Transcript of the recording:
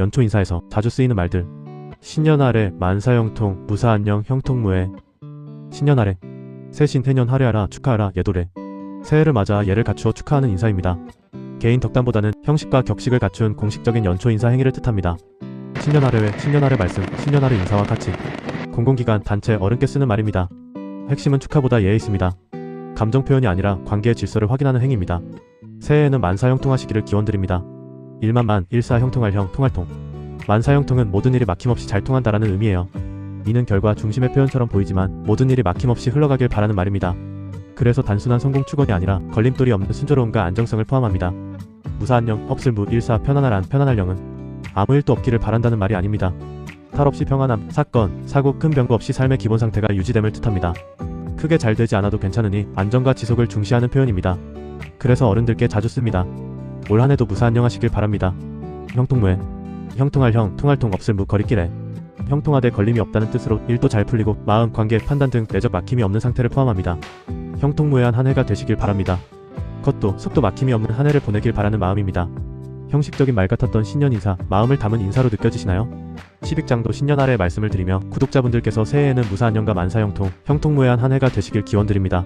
연초 인사에서 자주 쓰이는 말들. 신년 아래 만사형통 무사안녕 형통무해. 신년 아래 새신 해년 하래하라 축하하라 예도래. 새해를 맞아 예를 갖추어 축하하는 인사입니다. 개인 덕담보다는 형식과 격식을 갖춘 공식적인 연초 인사 행위를 뜻합니다. 신년 아래회, 신년 아래 말씀, 신년 아래 인사와 같이 공공기관, 단체, 어른께 쓰는 말입니다. 핵심은 축하보다 예에 있습니다. 감정 표현이 아니라 관계의 질서를 확인하는 행위입니다. 새해에는 만사형통하시기를 기원드립니다. 일만만, 일사형통할 형, 통할통. 만사형통은 모든 일이 막힘없이 잘 통한다라는 의미예요. 이는 결과 중심의 표현처럼 보이지만 모든 일이 막힘없이 흘러가길 바라는 말입니다. 그래서 단순한 성공 축원이 아니라 걸림돌이 없는 순조로움과 안정성을 포함합니다. 무사안녕, 없을무, 일사, 편안하란, 편안할 영은 아무 일도 없기를 바란다는 말이 아닙니다. 탈 없이 평안함, 사건, 사고, 큰 변고 없이 삶의 기본 상태가 유지됨을 뜻합니다. 크게 잘 되지 않아도 괜찮으니 안정과 지속을 중시하는 표현입니다. 그래서 어른들께 자주 씁니다. 올 한해도 무사 안녕하시길 바랍니다. 형통무해 형통할 형, 통할 통 없을 무 거리끼래 형통하되 걸림이 없다는 뜻으로 일도 잘 풀리고 마음, 관계, 판단 등 내적 막힘이 없는 상태를 포함합니다. 형통무해한 한 해가 되시길 바랍니다. 컷도 속도 막힘이 없는 한 해를 보내길 바라는 마음입니다. 형식적인 말 같았던 신년 인사, 마음을 담은 인사로 느껴지시나요? 10익장도 신년 아래 말씀을 드리며 구독자분들께서 새해에는 무사 안녕과 만사 형통, 형통무해한 한 해가 되시길 기원드립니다.